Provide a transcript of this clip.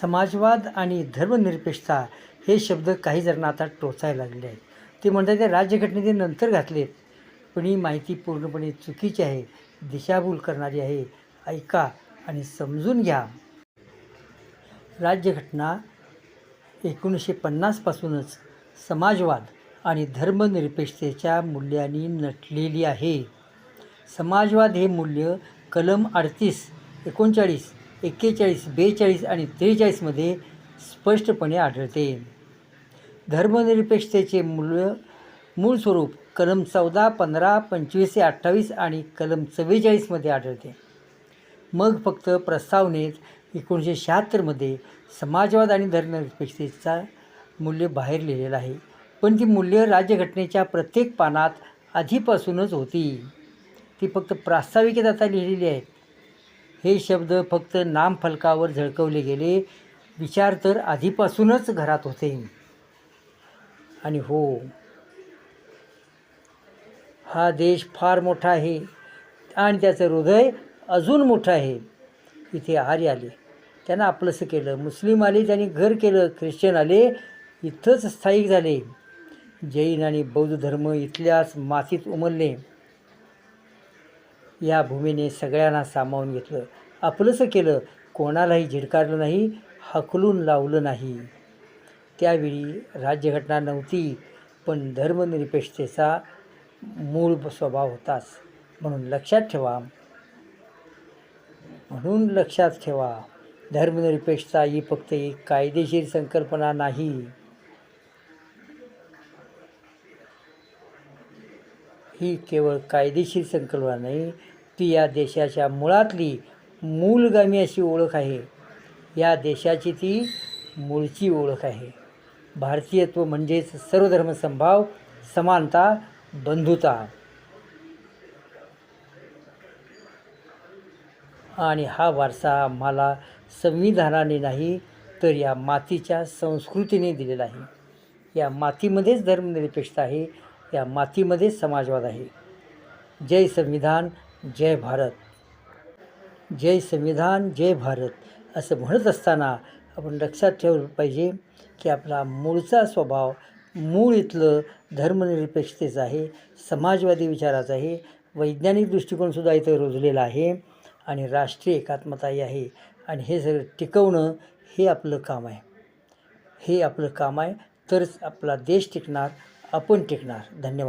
समाजवाद आणि धर्मनिरपेक्षता हे शब्द काही जणांना आता टोचायला लागले आहेत. ते म्हणतात ते राज्यघटनेचे नंतर घातलेत पण ही माहिती पूर्णपणे चुकीची आहे दिशाभूल करणारी आहे. ऐका आणि समजून घ्या. राज्यघटना एकोणीसशे पन्नासपासूनच समाजवाद आणि धर्मनिरपेक्षतेच्या मूल्यांनी नटलेली आहे. समाजवाद हे मूल्य कलम अडतीस एकोणचाळीस एक्केचाळीस बेचाळीस आणि त्रेचाळीसमध्ये स्पष्टपणे आढळते. धर्मनिरपेक्षतेचे मूल्य मूळ स्वरूप कलम चौदा पंधरा पंचवीस ते अठ्ठावीस आणि कलम चव्वेचाळीसमध्ये आढळते. मग फक्त प्रस्तावनेत एकोणीसशे शहात्तरमध्ये समाजवाद आणि धर्मनिरपेक्षतेचा मूल्य बाहेर लिहिलेलं आहे. पण ती मूल्य राज्यघटनेच्या प्रत्येक पानात आधीपासूनच होती. ती फक्त प्रास्ताविकेत आता लिहिलेली आहेत हे शब्द फक्त नामफलकावर झळकवले गेले. विचार तर आधीपासूनच घरात होते. आणि हो हा देश फार मोठा आहे आणि त्याचं हृदय अजून मोठं आहे. इथे आर्य आले. त्यांना आपलंसं केलं. मुस्लिम आले त्यांनी घर केलं ख्रिश्चन आले इथंच स्थायिक झाले. जैन आणि बौद्ध धर्म इथल्याच मातीत उमलले. या भूमीने सगळ्यांना सामावून घेतलं. आपलंसं केलं. कोणालाही झिडकारलं नाही हकलून लावलं नाही. त्यावेळी राज्यघटना नव्हती पण धर्मनिरपेक्षतेचा मूळ स्वभाव होताच. म्हणून लक्षात ठेवा. म्हणून लक्षात ठेवा. धर्मनिरपेक्षता ही फक्त एक कायदेशीर संकल्पना नाही. ही केवळ कायदेशीर संकल्पना नाही ती या देशाच्या मुळातली मूलगामी अशी ओळख आहे. या देशाची ती मूळची ओळख आहे. भारतीयत्व म्हणजेच सर्वधर्मसंभाव समानता बंधुता. आणि हा वारसा आम्हाला संविधानाने नाही तर या मातीच्या संस्कृतीने दिलेला आहे. या मातीमध्येच धर्मनिरपेक्षता आहे या मातीमध्ये समाजवाद आहे. जय संविधान जय भारत. जय संविधान जय भारत. असं म्हणत असताना आपण लक्षात ठेवलं पाहिजे की आपला मूळचा स्वभाव मूळ इथलं धर्मनिरपेक्षतेचं आहे समाजवादी विचाराचं आहे वैज्ञानिक दृष्टिकोनसुद्धा इथं रुजलेला आहे आणि राष्ट्रीय एकात्मताही आहे आणि हे सगळं टिकवणं हे आपलं काम आहे. हे आपलं काम आहे. तरच आपला देश टिकणार आपण टिकणार. धन्यवाद.